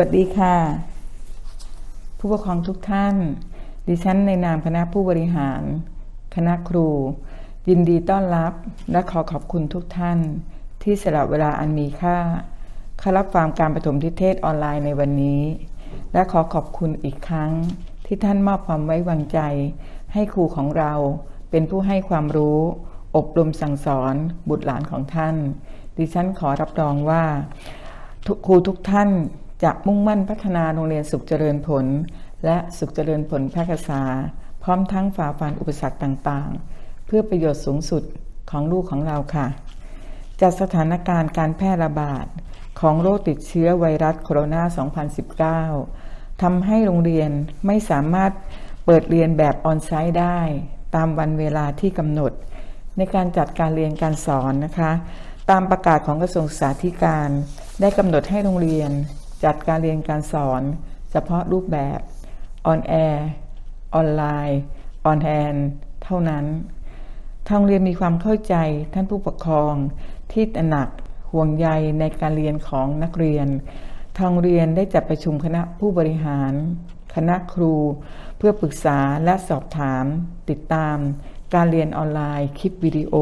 วัสดีค่ะ ผู้ปกครองทุกท่าน ดิฉันในนามคณะผู้บริหาร คณะครู ยินดีต้อนรับและขอขอบคุณทุกท่าน ที่สละเวลาอันมีค่าเข้ารับฟังการประถมทิเทศออนไลน์ในวันนี้ และขอขอบคุณอีกครั้ง ที่ท่านมอบความไว้วางใจ ให้ครูของเราเป็นผู้ให้ความรู้ อบรมสั่งสอนบุตรหลานของท่าน ดิฉันขอรับรองว่าครูทุกท่าน จะมุ่งมั่นพัฒนาโรงเรียนสุขเจริญผล และสุขเจริญผลแพร่กษาพร้อมทั้งฝ่าฟันอุปสรรคต่างๆ เพื่อประโยชน์สูงสุดของลูกของเราค่ะ จากสถานการณ์การแพร่ระบาดของโรคติดเชื้อไวรัสโคโรนา 2019 ทำให้โรงเรียนไม่สามารถเปิดเรียนแบบออนไซต์ได้ ตามวันเวลาที่กำหนด ในการจัดการเรียนการสอนนะคะ ตามประกาศของกระทรวงศึกษาธิการ ได้กำหนดให้โรงเรียน จัดการเรียนการสอน เฉพาะรูปแบบออนแอร์ออนไลน์ออนแฮนเท่านั้นทางเรียนมีความเข้าใจท่านผู้ปกครอง ที่ตระหนักห่วงใยในการเรียนของนักเรียน ทางโรงเรียนได้จัดประชุมคณะผู้บริหาร คณะครู เพื่อปรึกษาและสอบถาม ติดตาม การเรียนออนไลน์ คลิปวิดีโอ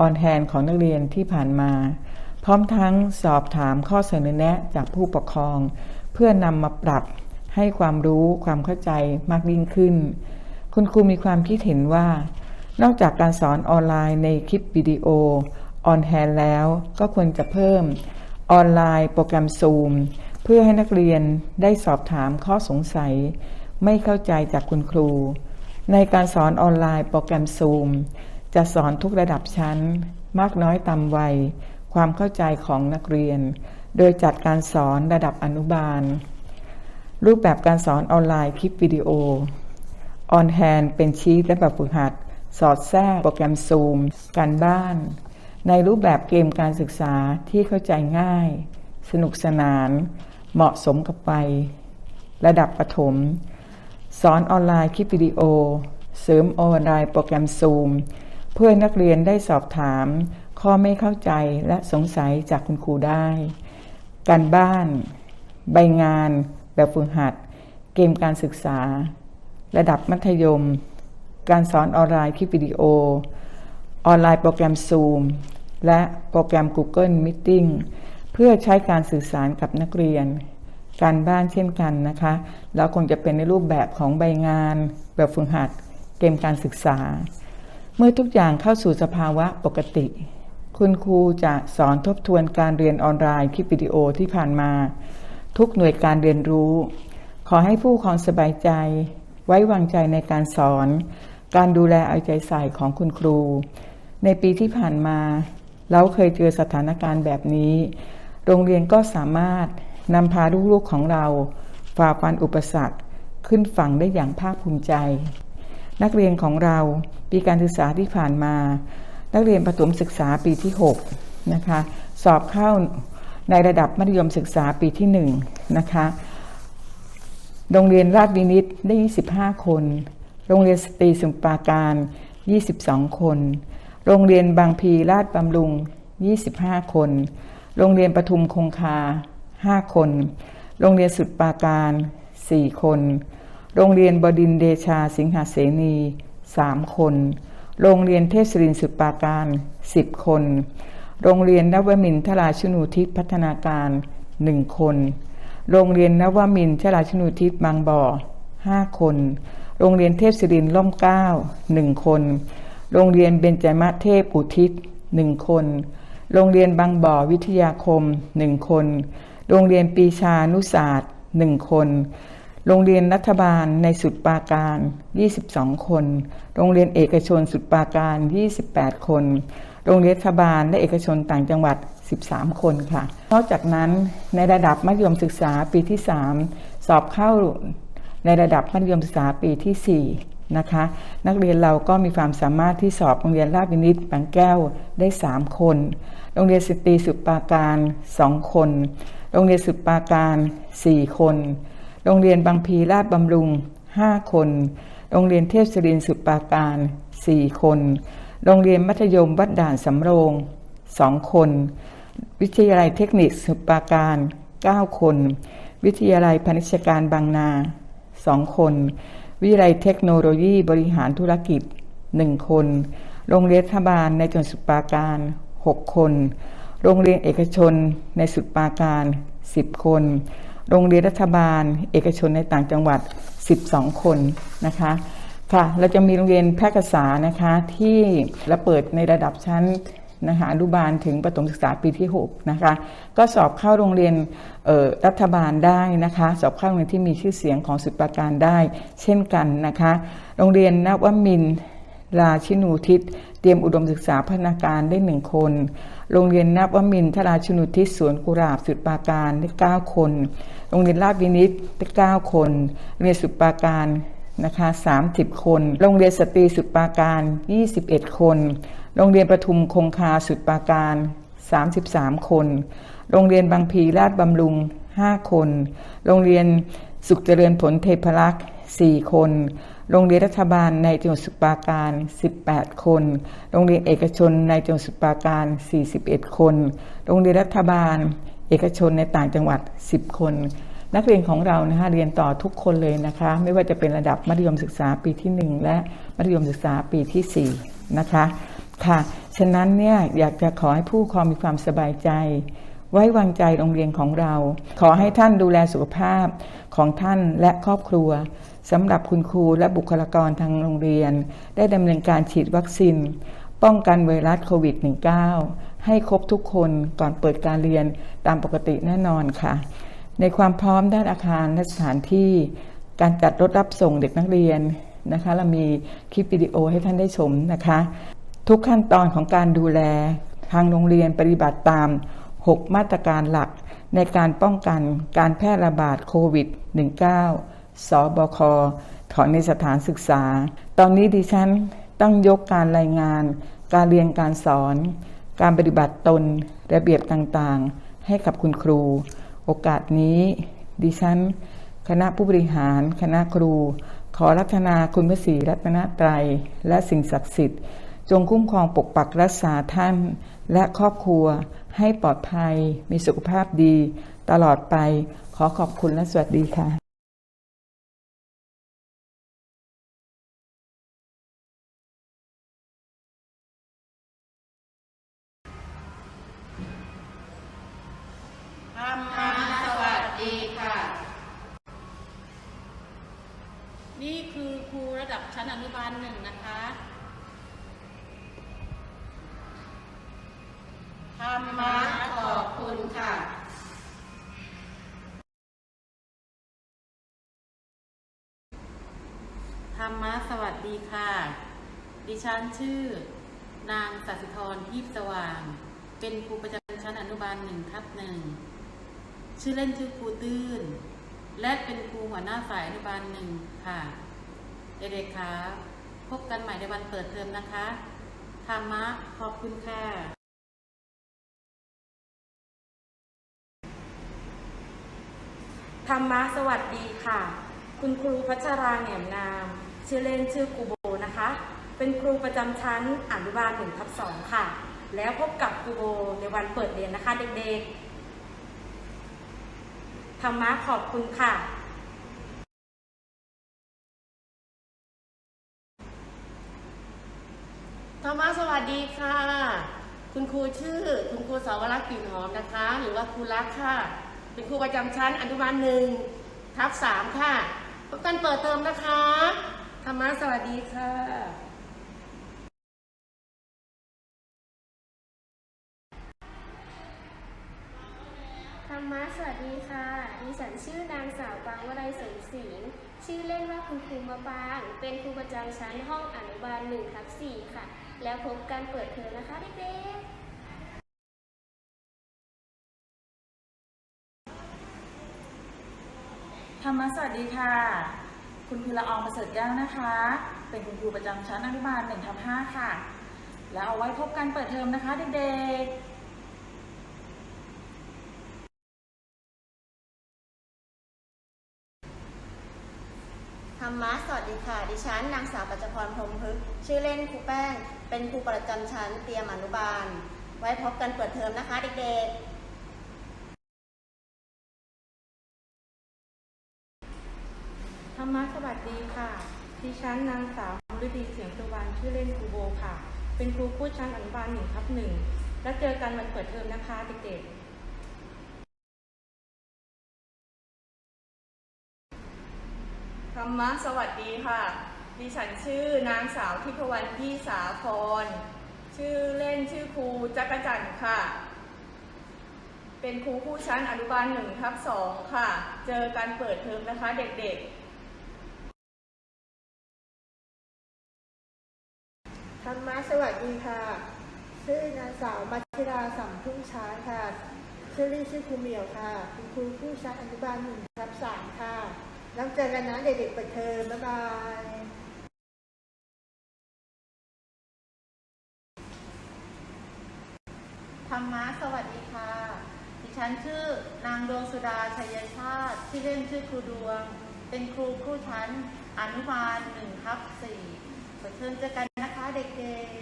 ออนแฮนของนักเรียนที่ผ่านมา พร้อมทั้งสอบถามข้อเสนอแนะจากผู้ปกครอง เพื่อนำมาปรับให้ความรู้ความเข้าใจมากยิ่งขึ้น คุณครูมีความคิดเห็นว่า นอกจากการสอนออนไลน์ในคลิปวิดีโอออนแฮนแล้วก็ควรจะเพิ่มออนไลน์โปรแกรมซูมเพื่อให้นักเรียนได้สอบถามข้อสงสัย ไม่เข้าใจจากคุณครู ในการสอนออนไลน์โปรแกรมซูมจะสอนทุกระดับชั้น มากน้อยตามวัย ความเข้าใจของนักเรียน โดยจัดการสอนระดับอนุบาล รูปแบบการสอนออนไลน์คลิปวิดีโอ ออนแฮนเป็นชีตและแบบฝึกหัด สอดแทรกโปรแกรมซูม การบ้าน ในรูปแบบเกมการศึกษาที่เข้าใจง่าย สนุกสนาน เหมาะสมกับวัยระดับประถม สอนออนไลน์คลิปวิดีโอ เสริมออนไลน์โปรแกรมซูมเพื่อนักเรียนได้สอบถาม ข้อไม่เข้าใจและสงสัยจากคุณครูได้ การบ้าน ใบงาน แบบฝึกหัด เกมการศึกษา ระดับมัธยม การสอนออนไลน์คลิปวิดีโอ ออนไลน์โปรแกรม Zoom และโปรแกรม Google Meeting เพื่อใช้การสื่อสารกับนักเรียน การบ้านเช่นกันนะคะ แล้วคงจะเป็นในรูปแบบของใบงาน แบบฝึกหัด เกมการศึกษา เมื่อทุกอย่างเข้าสู่สภาวะปกติ คุณครูจะสอนทบทวนการเรียนออนไลน์คลิปวิดีโอที่ผ่านมา ทุกหน่วยการเรียนรู้ ขอให้ผู้ครองสบายใจ ไว้วางใจในการสอน การดูแลเอาใจใส่ของคุณครู ในปีที่ผ่านมา เราเคยเจอสถานการณ์แบบนี้ โรงเรียนก็สามารถนำพาลูกๆของเราฝ่าฟันอุปสรรคขึ้นฝั่งได้อย่างภาคภูมิใจ นักเรียนของเราปีการศึกษาที่ผ่านมา นักเรียนประถมศึกษาปีที่6นะคะสอบเข้าในระดับมัธยมศึกษาปีที่1นะคะโรงเรียนราชวินิตได้ 25 คน โรงเรียนสตรีสุปราการ 22 คน โรงเรียนบางพีราชบำรุง 25 คน โรงเรียนปทุมคงคา 5 คน โรงเรียนสุดปราการ 4 คน โรงเรียนบดินเดชาสิงหาเสนี 3 คน โรงเรียนเทพศรินสุปาการ 10 คน โรงเรียนนวมินทราชนูทิศพัฒนาการ 1 คน โรงเรียนนวมินทราชนูทิศบางบ่อ 5 คน โรงเรียนเทพศิรินร์ล่มเกล้า1คน โรงเรียนเบญจมะเทพอุทิศ1คน โรงเรียนบางบ่อวิทยาคม1คน โรงเรียนปีชานุศาสตร์1คน โรงเรียนรัฐบาลในสุดปราการ 22 คน โรงเรียนเอกชนสุดปราการ 28 คน โรงเรียนรัฐบาลและเอกชนต่างจังหวัด 13 คนค่ะ นอกจากนั้นในระดับมัธยมศึกษาปีที่ 3 สอบเข้าในระดับมัธยมศึกษาปีที่ 4 นะคะ นักเรียนเราก็มีความสามารถที่สอบโรงเรียนราชวินิตบางแก้วได้ 3 คน โรงเรียนสตรีสุดปราการ 2 คน โรงเรียนสุดปราการ 4 คน โรงเรียนบางพีราชบำรุง 5 คน โรงเรียนเทพศรินสุดปราการ 4 คน โรงเรียนมัธยมวัดด่านสำโรง 2 คน วิทยาลัยเทคนิคสุดปราการ 9 คน วิทยาลัยพาณิชยการบางนา 2 คน วิทยาลัยเทคโนโลยีบริหารธุรกิจ 1 คน โรงเรียนรัฐบาลในจังหวัดสมุทรปราการ 6 คน โรงเรียนเอกชนในสมุทรปราการ 10 คน โรงเรียนรัฐบาล เอกชนในต่างจังหวัด 12 คนนะคะค่ะเราจะมีโรงเรียนแพร่กษานะคะที่เราเปิดในระดับชั้นนะคะอนุบาลถึงประถมศึกษาปีที่6นะคะก็สอบเข้าโรงเรียนรัฐบาลได้นะคะสอบเข้าโรงเรียนที่มีชื่อเสียงของสุดประการได้ เช่นกันนะคะโรงเรียนนวมินทร์ราชินูทิศเตรียมอุดมศึกษาพัฒนาการได้หนึ่งคน โรงเรียนนับวมินทราชนุทิศสวนกุหลาบสุดปราการได้9คน โรงเรียนราชวินิตได้9คนโรงเรียนสุดปราการนะคะ30 คน โรงเรียนสตรีสุดปราการ 21 คน โรงเรียนประทุมคงคาสุดปราการ 33 คน โรงเรียนบางพีราชบำรุง 5 คน โรงเรียนสุขเจริญผลเทพรักษ์4คน โรงเรียนรัฐบาลในจังหวัดสุพรปราการ 18 คน โรงเรียนเอกชนในจังหวัดสุพรปราการ 41 คน โรงเรียนรัฐบาล เอกชนในต่างจังหวัด 10 คน นักเรียนของเรานะคะเรียนต่อทุกคนเลยนะคะ ไม่ว่าจะเป็นระดับมัธยมศึกษาปีที่ 1 และมัธยมศึกษาปีที่ 4 นะคะ ค่ะ ฉะนั้นเนี่ยอยากจะขอให้ผู้ครองมีความสบายใจ ไว้วางใจโรงเรียนของเรา ขอให้ท่านดูแลสุขภาพของท่านและครอบครัวสำหรับคุณครูและบุคลากรทางโรงเรียน ได้ดำเนินการฉีดวัคซีน ป้องกันไวรัสโควิด -19 ให้ครบทุกคนก่อนเปิดการเรียนตามปกติแน่นอนค่ะ ในความพร้อมด้านอาคารและสถานที่ การจัดรถรับส่งเด็กนักเรียนนะคะ เรามีคลิปวิดีโอให้ท่านได้ชมนะคะ ทุกขั้นตอนของการดูแลทางโรงเรียนปฏิบัติตาม 6 มาตรการหลักในการป้องกันการแพร่ระบาดโควิด -19 สบคของในสถานศึกษา ตอนนี้ดิฉันต้องยกการรายงาน การเรียนการสอน การปฏิบัติตน ระเบียบต่างๆ ให้กับคุณครู โอกาสนี้ ดิฉัน คณะผู้บริหาร คณะครู ขอรัตนาคุณพระศรีรัตนตรัย และสิ่งศักดิ์สิทธิ์ จงคุ้มครองปกปักรักษาท่าน และครอบครัวให้ปลอดภัย มีสุขภาพดี ตลอดไปขอขอบคุณและสวัสดีค่ะธรรมะสวัสดีค่ะ นี่คือครูระดับชั้นอนุบาลหนึ่งนะคะ ธรรมะขอบคุณค่ะธรรมะสวัสดีค่ะ ดิฉันชื่อ นางสัสิธรทิพย์สว่าง เป็นครูประจำชั้นอนุบาลหนึ่งทับหนึ่ง ชื่อเล่นชื่อครูตื้น และเป็นครูหัวหน้าฝ่ายอนุบาลหนึ่งค่ะ เด็กๆคะพบกันใหม่ในวันเปิดเทอมนะคะ ธรรมะขอบคุณค่ะ ธรรมะสวัสดีค่ะ คุณครูพัชราแหนมนาม ชื่อเล่นชื่อครูโบนะคะ เป็นครูประจำชั้นอนุบาลหนึ่งทับสองค่ะ แล้วพบกับครูโบในวันเปิดเรียนนะคะเด็กๆ ธรรมะขอบคุณค่ะธรรมะสวัสดีค่ะ คุณครูชื่อ คุณครูสาวรักษ์กลิ่นหอมนะคะ หรือว่าครูรักค่ะ เป็นครูประจำชั้นอนุบาลหนึ่งทับสามค่ะพบกันเปิดเทอมนะคะธรรมะสวัสดีค่ะธรรมะสวัสดีค่ะ ดิฉันชื่อนางสาวปางวลัยสมศรีชื่อเล่นว่าคุณครูมะปาง เป็นครูประจำชั้นห้องอนุบาล1ทับ4ค่ะ แล้วพบกันเปิดเทอมนะคะเด็กๆ ธรรมะสวัสดีค่ะ คุณครูละอองประเสริฐแก้วนะคะ เป็นคุณครูประจำชั้นอนุบาลหนึ่งทับห้าค่ะ แล้วเอาไว้พบกันเปิดเทอมนะคะเด็กๆธรรมะสวัสดีค่ะ ดิฉัน นางสาวปัจจพรพรมพฤกษ์ชื่อเล่นครูแป้ง เป็นครูประจำชั้นเตรียมอนุบาล ไว้พบกันเปิดเทอมนะคะเด็กๆ รรมะสวัสดีค่ะ ดิฉันนางสาวฤดีเสียงสุวรรณชื่อเล่นครูโบค่ะ เป็นครูผู้ชั้นอนุบาลหนึ่งทับหนึ่ง แล้วเจอกันวันเปิดเทอมนะคะเด็กๆ ธรรมะสวัสดีค่ะ ดิฉันชื่อนางสาวทิพวรรณยี่สาพร ชื่อเล่นชื่อครูจักรจันทร์ค่ะ เป็นครูผู้ชั้นอนุบาลหนึ่งทับสองค่ะ เจอกันเปิดเทอมนะคะเด็กๆ ธรรมะสวัสดีค่ะ ชื่อนางสาวมัชิราสัมพึ่งช้างค่ะ ชื่อเล่นชื่อครูเหมียวค่ะเป็นครูผู้ชั้นอนุบาลหนึ่งทับสามค่ะแล้วเจอกันนะเด็กๆปิดเทอมบ๊ายบายธรรมะสวัสดีค่ะ ดิฉันชื่อนางดวงสุดาชัยชาติ ชื่อเล่นชื่อครูดวง เป็นครูผู้ชั้นอนุบาลหนึ่งทับสี่ เปิดเทอมเจอกันนะคะเด็กๆ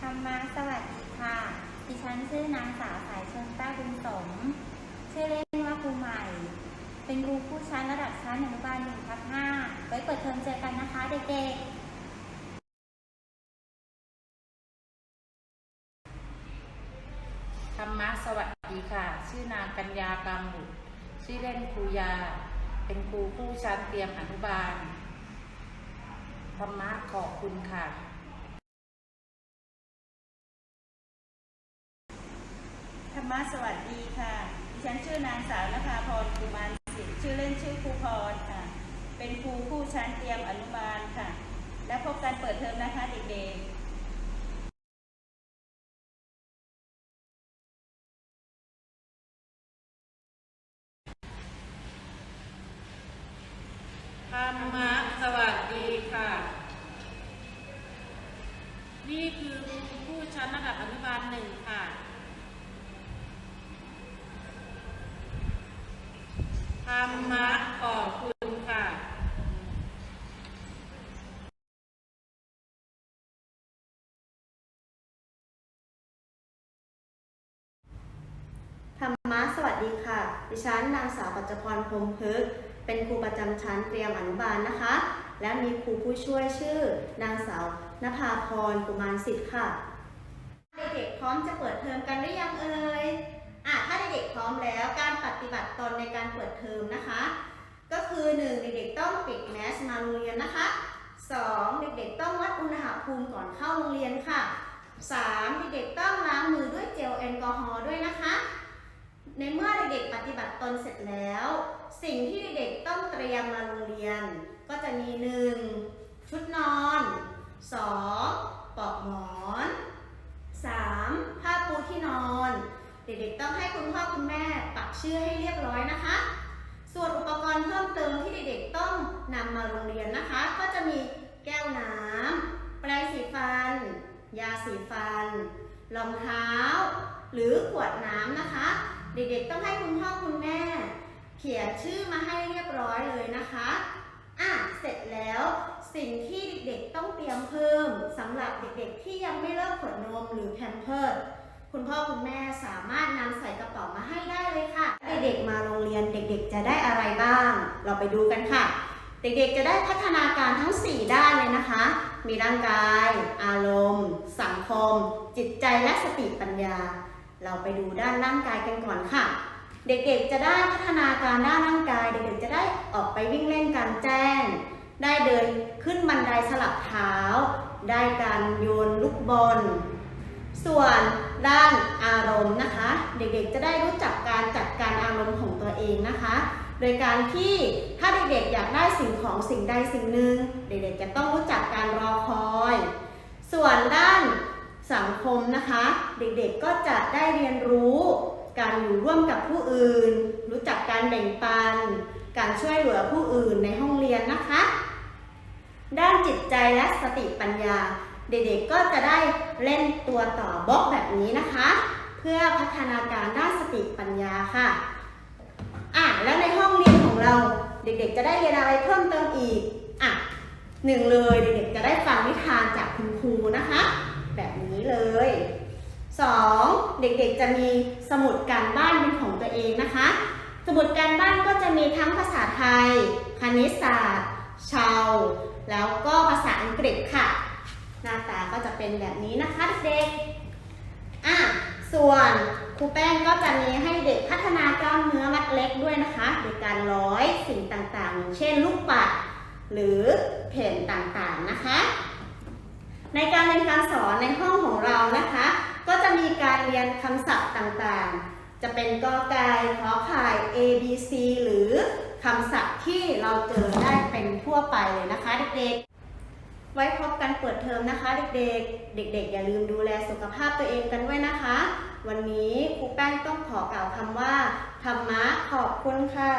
ธรรมะสวัสดีค่ะ ดิฉันชื่อนางสาวสายชนแต้บุญสม ชื่อเล่นว่าครูใหม่ เป็นครูผู้ชั้นระดับชั้นอนุบาลหนึ่งทับห้าไว้เปิดเทอมเจอกันนะคะเด็กๆธรรมะสวัสดีค่ะ ชื่อนางกัญญากามบุตรชื่อเล่นครูยา เป็นครูผู้ชั้นเตรียมอนุบาล ธรรมะขอบคุณค่ะ ธรรมะสวัสดีค่ะ ดิฉันชื่อนางสาวนภาพรกุมารสิทธิ์ชื่อเล่นชื่อครูพรค่ะ เป็นครูผู้ชั้นเตรียมอนุบาลค่ะ และพบกันเปิดเทอมนะคะเด็กๆ ธรรมะสวัสดีค่ะ นี่คือผู้ชั้นระดับอนุบาลหนึ่งค่ะ ธ รรมะขอบคุณค่ะธรรมะสวัสดีค่ะ ดิฉันนางสาวปัจจพรพรมพฤกเป็นครูประจำชั้นเตรียมอนุบาลนะคะ และมีครูผู้ช่วยชื่อ นางสาวนภาพรกุมารสิทธิ์ค่ะ เด็กๆพร้อมจะเปิดเทอมกันหรือยังเอ่ย อะถ้าเด็กๆพร้อมแล้วการปฏิบัติตนในการเปิดเทอมนะคะ ก็คือ 1 เด็กๆต้องปิดแมสมาโรงเรียนนะคะ 2 เด็กๆต้องวัดอุณหภูมิก่อนเข้าโรงเรียนค่ะ 3 เด็กๆต้องล้างมือด้วยเจลแอลกอฮอล์ด้วยนะคะ ในเมื่อเด็กๆปฏิบัติตนเสร็จแล้ว สิ่งที่เด็กๆต้องเตรียมมาโรงเรียน ก็จะมี 1. ชุดนอน 2. ปลอกหมอน 3. ผ้าปูที่นอน เด็กๆต้องให้คุณพ่อคุณแม่ปักชื่อให้เรียบร้อยนะคะ ส่วนอุปกรณ์เพิ่มเติมที่เด็กๆต้องนำมาโรงเรียนนะคะ ก็จะมีแก้วน้ำแปรงสีฟัน ยาสีฟัน รองเท้า หรือขวดน้ำนะคะ เด็กๆต้องให้คุณพ่อคุณแม่ เขียนชื่อมาให้เรียบร้อยเลยนะคะอะเสร็จแล้วสิ่งที่เด็กๆต้องเตรียมเพิ่มสำหรับเด็กๆที่ยังไม่เลิกขวดนมหรือแพมเพิร์ คุณพ่อคุณแม่สามารถนำใส่กระเป๋ามาให้ได้เลยค่ะ เด็กๆมาโรงเรียนเด็กๆ จะได้อะไรบ้าง เราไปดูกันค่ะ เด็กๆจะได้พัฒนาการทั้ง 4 ด้านเลยนะคะ มีร่างกาย อารมณ์ สังคม จิตใจและสติปัญญา เราไปดูด้านร่างกายกันก่อนค่ะ เด็กๆจะได้พัฒนาการด้านร่างกาย เด็กๆจะได้ออกไปวิ่งเล่นกลางแจ้ง ได้เดินขึ้นบันไดสลับเท้า ได้การโยนลูกบอลส่วนด้านอารมณ์นะคะ เด็กๆจะได้รู้จักการจัดการอารมณ์ของตัวเองนะคะ โดยการที่ถ้าเด็กๆอยากได้สิ่งของสิ่งใดสิ่งหนึ่งเด็กๆจะต้องรู้จักการรอคอย ส่วนด้านสังคมนะคะ เด็กๆก็จะได้เรียนรู้ การอยู่ร่วมกับผู้อื่น รู้จักการแบ่งปัน การช่วยเหลือผู้อื่นในห้องเรียนนะคะ ด้านจิตใจและสติปัญญา เด็กๆก็จะได้เล่นตัวต่อบล็อกแบบนี้นะคะ เพื่อพัฒนาการด้านสติปัญญาค่ะอะแล้วในห้องเรียนของเราเด็กๆ จะได้เรียนอะไรเพิ่มเติมอีกอะหนึ่งเลยเด็กๆจะได้ฟังนิทานจากคุณครูนะคะ แบบนี้เลย 2. เด็กๆจะมีสมุดการบ้านเป็นของตัวเองนะคะ สมุดการบ้านก็จะมีทั้งภาษาไทย คณิตศาสตร์ ชาว แล้วก็ภาษาอังกฤษค่ะ น้าตาก็จะเป็นแบบนี้นะคะเด็กๆอะส่วนครูแป้งก็จะมีให้เด็กพัฒนากล้ามเนื้อมัดเล็กด้วยนะคะโดยการร้อยสิ่งต่างๆ เช่นลูกปัด หรือแผ่นต่างๆนะคะ ในการเรียนการสอนในห้องของเรานะคะ ก็จะมีการเรียนคำศัพท์ต่างๆ จะเป็นกอไก่ขอไข่ A B C หรือคำศัพท์ที่เราเจอได้เป็นทั่วไปเลยนะคะเด็กๆ ไว้พบกันเปิดเทอมนะคะ เด็กๆ เด็ก ๆ อย่าลืมดูแลสุขภาพตัวเองกันด้วยนะคะ วันนี้ครูแป้งต้องขอกล่าวคำว่าธรรมะขอบคุณค่ะ